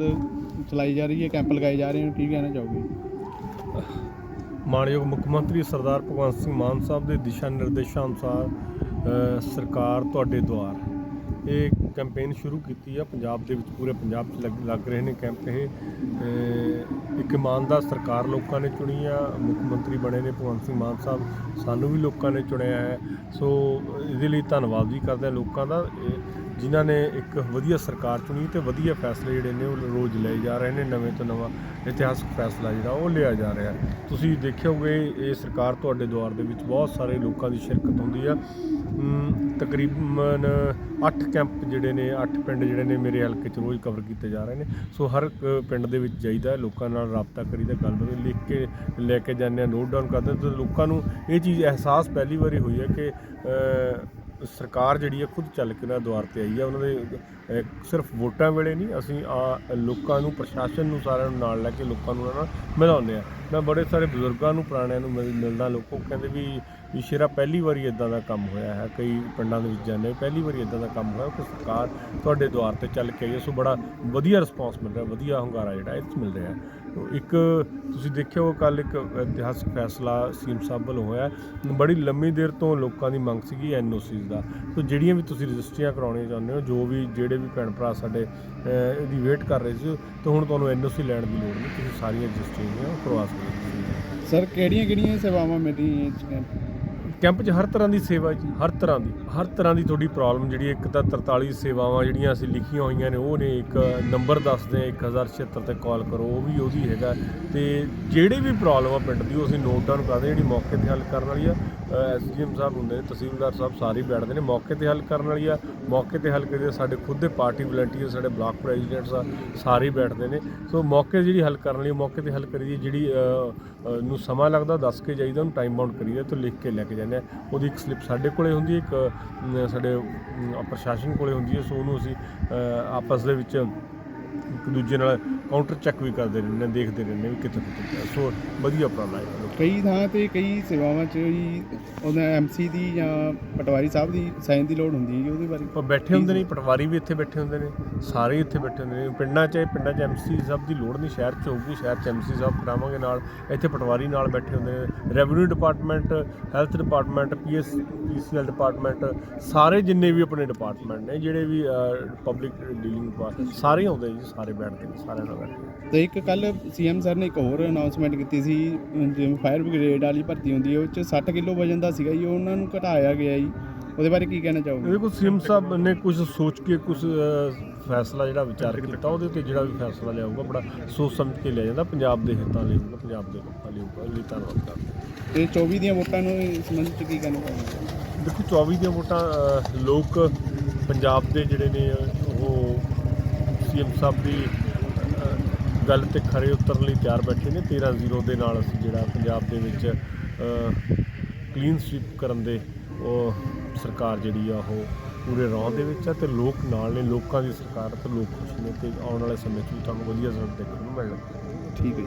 ਲਗਾਤਾਰ ਚਲਾਈ ਜਾ ਰਹੀ ਹੈ, ਕੈਂਪ ਲਗਾਏ ਜਾ ਰਹੇ ਹਨ, ਕੀ ਕਹਿਣਾ ਚਾਹੋਗੇ? ਮਾਨਯੋਗ ਮੁੱਖ ਮੰਤਰੀ ਸਰਦਾਰ ਭਗਵੰਤ ਸਿੰਘ ਮਾਨ ਸਾਹਿਬ ਦੇ ਦਿਸ਼ਾ ਨਿਰਦੇਸ਼ਾਂ ਅਨੁਸਾਰ ਸਰਕਾਰ ਤੁਹਾਡੇ ਦੁਆਰ। ਇਹ ਕੈਂਪੇਨ ਸ਼ੁਰੂ ਕੀਤੀ ਆ, ਪੰਜਾਬ ਦੇ ਵਿੱਚ ਪੂਰੇ ਪੰਜਾਬ 'ਚ ਲੱਗ- ਲੱਗ ਰਹੇ ਨੇ ਕੈਂਪ ਇਹ। ਇੱਕ ਇਮਾਨਦਾਰ ਸਰਕਾਰ ਲੋਕਾਂ ਨੇ ਚੁਣੀ ਆ, ਮੁੱਖ ਮੰਤਰੀ ਬਣੇ ਨੇ ਭਗਵੰਤ ਸਿੰਘ ਮਾਨ ਸਾਹਿਬ, ਸਾਨੂੰ ਵੀ ਲੋਕਾਂ ਨੇ ਚੁਣਿਆ ਹੈ। ਸੋ ਇਹਦੇ ਲਈ ਧੰਨਵਾਦ ਵੀ ਕਰਦੇ ਲੋਕਾਂ ਦਾ। ਜਿਨ੍ਹਾਂ ਨੇ ਇੱਕ ਵਧੀਆ ਸਰਕਾਰ ਚੁਣੀ ਤੇ ਵਧੀਆ ਫੈਸਲੇ ਜਿਹੜੇ ਨੇ ਉਹ ਰੋਜ਼ ਲਏ ਜਾ ਰਹੇ ਨੇ, ਨਵੇਂ ਤੋਂ ਨਵਾਂ ਇਤਿਹਾਸਕ ਫੈਸਲਾ ਜਿਹੜਾ ਉਹ ਲਿਆ ਜਾ ਰਿਹਾ ਤੁਸੀਂ ਦੇਖਿਓਗੇ ਇਹ ਸਰਕਾਰ ਤੁਹਾਡੇ ਦੁਆਰ ਦੇ ਵਿੱਚ ਬਹੁਤ ਸਾਰੇ ਲੋਕਾਂ ਦੀ ਸ਼ਿਰਕਤ ਹੁੰਦੀ ਆ। ਤਕਰੀਬਨ 8 ਕੈਂਪ ਜਿਹੜੇ ਨੇ 8 ਪਿੰਡ ਜਿਹੜੇ ਨੇ ਮੇਰੇ ਹਲਕੇ 'ਚ ਰੋਜ਼ ਕਵਰ ਕੀਤੇ ਜਾ ਰਹੇ ਨੇ। ਸੋ ਹਰ ਇੱਕ ਪਿੰਡ ਦੇ ਵਿੱਚ ਜਾਈਦਾ ਲੋਕਾਂ ਨਾਲ ਰਾਬਤਾ ਕਰੀਦਾ, ਗੱਲਬਾਤ ਲਿਖ ਕੇ, ਲੈ ਕੇ ਜਾਂਦੇ ਆ ਨੋਟ ਡਾਊਨ ਕਰਦੇ ਹਾਂ ਤੇ ਲੋਕਾਂ ਨੂੰ ਇਹ ਚੀਜ਼ ਅਹਿਸਾਸ ਪਹਿਲੀ ਵਾਰੀ ਹੋਈ ਹੈ ਕਿ ਸਰਕਾਰ ਜਿਹੜੀ ਹੈ ਖੁਦ ਚੱਲ ਕੇ ਉਹਨਾਂ ਦੁਆਰ ਤੇ ਆਈ ਹੈ ਉਹਨਾਂ ਦੇ ਸਿਰਫ ਵੋਟਾਂ ਵੇਲੇ ਨਹੀਂ, ਅਸੀਂ ਆ ਲੋਕਾਂ ਨੂੰ, ਪ੍ਰਸ਼ਾਸਨ ਨੂੰ ਸਾਰਿਆਂ ਨੂੰ ਨਾਲ ਲੈ ਕੇ ਲੋਕਾਂ ਨੂੰ ਉਹਨਾਂ ਨਾਲ ਮਿਲਾਉਂਦੇ ਆ। ਮੈਂ ਬੜੇ ਸਾਰੇ ਬਜ਼ੁਰਗਾਂ ਨੂੰ ਪੁਰਾਣਿਆਂ ਨੂੰ ਮਿਲ- ਮਿਲਦਾ ਲੋਕੋ ਕਹਿੰਦੇ ਵੀ ਵੀ ਸ਼ੇਰਾ ਪਹਿਲੀ ਵਾਰੀ ਇਦਾਂ ਦਾ ਕੰਮ ਹੋਇਆ ਹੈ ਕਈ ਪਿੰਡਾਂ ਦੇ ਵਿੱਚ ਜਾਂਦੇ ਪਹਿਲੀ ਵਾਰੀ ਇਦਾਂ ਦਾ ਕੰਮ ਹੋਇਆ ਕਿ ਸਰਕਾਰ ਤੁਹਾਡੇ ਦੁਆਰ ਤੇ ਚੱਲ ਕੇ ਆਈ ਸੋ ਬੜਾ ਵਧੀਆ ਰਿਸਪਾਂਸ ਮਿਲ ਰਿਹਾ ਵਧੀਆ ਹੁੰਗਾਰਾ ਜਿਹੜਾ ਇਹ 'ਚ ਮਿਲ ਰਿਹਾ ਇੱਕ ਤੁਸੀਂ ਦੇਖਿਓ ਕੱਲ ਇੱਕ ਇਤਿਹਾਸਕ ਫੈਸਲਾ ਸੀਐਮ ਸਾਹਿਬ ਵੱਲੋਂ ਹੋਇਆ ਬੜੀ ਲੰਮੀ ਦੇਰ ਤੋਂ ਲੋਕਾਂ ਦੀ ਮੰਗ ਸੀਗੀ ਐਨਓਸੀਜ਼ ਦਾ। ਸੋ ਜਿਹੜੀਆਂ ਵੀ ਤੁਸੀਂ ਰਜਿਸਟਰੀਆਂ ਕਰਾਉਣੀਆਂ ਚਾਹੁੰਦੇ ਹੋ ਜੋ ਵੀ ਜਿਹੜੇ ਵੀ ਭੈਣ ਭਰਾ ਸਾਡੇ ਅਹ, ਇਹਦੀ ਵੇਟ ਕਰ ਰਹੇ ਸੀ ਤਾਂ ਹੁਣ ਤੁਹਾਨੂੰ ਐਨਓਸੀ ਲੈਣ ਦੀ ਲੋੜ ਨਹੀਂ ਤੁਸੀਂ ਸਾਰੀਆਂ ਰਜਿਸਟਰੀਆਂ ਜਿਹੜੀਆਂ ਉਹ ਕਰਵਾ ਸਕਦੇ ਹੋ ਸਰ, ਕਿਹੜੀਆਂ ਕਿਹੜੀਆਂ ਸੇਵਾਵਾਂ ਮਿਲ ਇਸ ਕੈਂਪ ਕੈਂਪ 'ਚ ਹਰ ਤਰ੍ਹਾਂ ਦੀ ਸੇਵਾ ਜੀ, ਹਰ ਤਰ੍ਹਾਂ ਦੀ, ਹਰ ਤਰ੍ਹਾਂ ਦੀ ਤੁਹਾਡੀ ਪ੍ਰੋਬਲਮ ਜਿਹੜੀ ਇੱਕ ਤਾਂ 43 ਸੇਵਾਵਾਂ ਜਿਹੜੀਆਂ ਅਸੀਂ ਲਿਖੀਆਂ ਹੋਈਆਂ ਨੇ, ਉਹ ਨੇ ਇੱਕ ਨੰਬਰ ਦੱਸਦੇ ਆ 1076 ਤੇ ਕਾਲ ਕਰੋ, ਉਹ ਵੀ ਉਹਦੀ ਹੈਗਾ। ਤੇ ਜਿਹੜੀ ਵੀ ਪ੍ਰੋਬਲਮ ਆ ਪਿੰਡ ਦੀ, ਉਹ ਅਸੀਂ ਨੋਟ ਡਾਊਨ ਕਰਦੇ ਜਿਹੜੀ ਮੌਕੇ ਤੇ ਹੱਲ ਕਰਨ ਵਾਲੀ ਆ। ਐਸਡੀਐਮ ਸਾਹਿਬ ਹੁੰਦੇ ਨੇ ਤਹਿਸੀਲਦਾਰ ਸਾਹਿਬ ਸਾਰੇ ਬੈਠਦੇ ਨੇ। ਮੌਕੇ ਤੇ ਹੱਲ ਕਰਨ ਵਾਲੀ ਆ, ਮੌਕੇ ਤੇ ਹੱਲ ਕਰਦੇ ਸਾਡੇ ਖੁਦ ਦੇ ਪਾਰਟੀ ਵਲੰਟੀਅਰ, ਸਾਡੇ ਬਲਾਕ ਪ੍ਰੈਜ਼ੀਡੈਂਟਸ ਆ, ਸਾਰੇ ਬੈਠਦੇ ਨੇ। ਸੋ ਮੌਕੇ ਜਿਹੜੀ ਹੱਲ ਕਰਨ ਵਾਲੀ ਮੌਕੇ ਤੇ ਹੱਲ ਕਰੀਏ, ਜਿਹੜੀ ਨੂੰ ਸਮਾਂ ਲੱਗਦਾ, ਦੱਸ ਕੇ ਜਾਈਦਾ, ਉਹਨੂੰ ਟਾਈਮ ਬਾਉਂਡ ਕਰੀਏ ਤੇ ਲਿਖ ਕੇ ਲੈ ਕੇ ਜਾਂਦੇ ਆ। ਉਹਦੀ ਇੱਕ ਸਲਿੱਪ ਸਾਡੇ ਕੋਲੇ ਹੁੰਦੀ ਹੈ ਇੱਕ ਸਾਡੇ ਪ੍ਰਸ਼ਾਸਨ ਕੋਲੇ ਹੁੰਦੀ ਹੈ ਸੋ ਉਹਨੂੰ ਅਸੀਂ ਆਪਸ ਦੇ ਵਿੱਚ ਇੱਕ ਦੂਜੇ ਨਾਲ ਕਾਊਂਟਰ ਚੈੱਕ ਵੀ ਕਰਦੇ ਰਹਿੰਦੇ ਦੇਖਦੇ ਰਹਿੰਦੇ ਹਾਂ ਵੀ ਕਿੱਥੇ ਕਿੱਥੇ ਸੋ ਵਧੀਆ ਉਪਰਾਲਾ ਹੈ। ਕਈ ਥਾਂ ਤੇ ਕਈ ਸੇਵਾਵਾਂ 'ਚ ਹੀ ਉਹਦਾ ਐਮਸੀ ਦੀ ਜਾਂ ਪਟਵਾਰੀ ਸਾਹਿਬ ਦੀ ਸਾਈਨ ਦੀ ਲੋੜ ਹੁੰਦੀ ਹੈ ਉਹਦੇ ਬਾਰੇ। ਪਰ ਬੈਠੇ ਹੁੰਦੇ ਨੇ ਪਟਵਾਰੀ ਵੀ ਇੱਥੇ ਬੈਠੇ ਹੁੰਦੇ ਨੇ ਸਾਰੇ ਇੱਥੇ ਬੈਠੇ ਹੁੰਦੇ ਨੇ। ਪਿੰਡਾਂ 'ਚ ਪਿੰਡਾਂ 'ਚ ਐਮਸੀ ਸਾਹਿਬ ਦੀ ਲੋੜ ਨਹੀਂ ਸ਼ਹਿਰ 'ਚ ਹੋਊਗੀ ਸ਼ਹਿਰ 'ਚ ਐਮਸੀ ਸਾਹਿਬ ਕਰਾਵਾਂਗੇ ਨਾਲ। ਇੱਥੇ ਪਟਵਾਰੀ ਨਾਲ ਬੈਠੇ ਹੁੰਦੇ ਨੇ। Revenue department health department PSPCL department ਸਾਰੇ ਜਿੰਨੇ ਵੀ ਆਪਣੇ ਡਿਪਾਰਟਮੈਂਟ ਨੇ ਜਿਹੜੇ ਵੀ ਪਬਲਿਕ ਡੀਲਿੰਗ ਸਾਰੇ ਆਉਂਦੇ ਜੀ ਸਾਰੇ ਬੈਠਦੇ ਨੇ ਸਾਰਿਆਂ ਨਾਲ ਬੈਠਦੇ ਨੇ। ਤੇ ਇੱਕ ਕੱਲ ਸੀਐਮ ਸਰ ਨੇ ਇੱਕ ਹੋਰ ਅਨਾਉਂਸਮੈਂਟ ਕੀਤੀ ਸੀ ਜਿਵੇਂ ਫਾਇਰ ਬ੍ਰਿਗੇਡ ਵਾਲੀ ਭਰਤੀ ਹੁੰਦੀ ਹੈ ਉਹ 'ਚ 60 ਕਿਲੋ ਵਜਨ ਦਾ ਸੀਗਾ ਜੀ ਉਹਨਾਂ ਨੂੰ ਘਟਾਇਆ ਗਿਆ ਜੀ। ਉਹਦੇ ਬਾਰੇ ਕੀ ਕਹਿਣਾ ਚਾਹੋਗੇ? ਦੇਖੋ ਸੀਐਮ ਸਾਹਿਬ ਨੇ ਕੁਝ ਸੋਚ ਕੇ ਕੁਝ ਫੈਸਲਾ ਜਿਹੜਾ ਵਿਚਾਰ ਕੀਤਾ ਉਹਦੇ ਤੇ ਜਿਹੜਾ ਵੀ ਫੈਸਲਾ ਲਿਆਊਗਾ ਬੜਾ ਸੋਚ ਸਮਝ ਕੇ ਲਿਆ ਜਾਂਦਾ ਪੰਜਾਬ ਦੇ ਹਿੱਤਾਂ ਲਈ ਹੋਊਗਾ ਪੰਜਾਬ ਦੇ ਲੋਕਾਂ ਲਈ ਹੋਊਗਾ ਲਈ ਧੰਨਵਾਦ ਕਰਦੇ ਤੇ 24 ਦੀਆਂ ਵੋਟਾਂ ਨੂੰ ਇਸ ਸੰਬੰਧ 'ਚ ਕੀ ਕਹਿਣਾ ਚਾਹੋਗੇ? ਦੇਖੋ 24 ਦੀਆਂ ਵੋਟਾਂ ਲੋਕ ਪੰਜਾਬ ਦੇ ਜਿਹੜੇ ਨੇ ਉਹ ਸੀਐਮ ਸਾਹਿਬ ਦੀ ਗੱਲ ਤੇ ਖਰੇ ਉਤਰਨ ਲਈ ਤਿਆਰ ਬੈਠੇ ਨੇ। 13-0 ਦੇ ਨਾਲ ਅਸੀਂ ਜਿਹੜਾ ਪੰਜਾਬ ਦੇ ਵਿੱਚ ਕਲੀਨ ਸਵੀਪ ਕਰਨ ਦੇ, ਉਹ ਸਰਕਾਰ ਜਿਹੜੀ ਆ, ਉਹ ਪੂਰੇ ਰੌਂ ਦੇ ਵਿੱਚ ਆ ਤੇ ਲੋਕ ਨਾਲ ਨੇ, ਲੋਕਾਂ ਦੀ ਸਰਕਾਰ ਤੇ ਲੋਕ ਖੁਸ਼ ਨੇ ਤੇ ਆਉਣ ਵਾਲੇ ਸਮੇਂ 'ਚ ਵੀ ਤੁਹਾਨੂੰ ਵਧੀਆ ਰਿਜ਼ਲਟ ਦੇਖਣ ਨੂੰ ਮਿਲਣਾ ਠੀਕ ਹੈ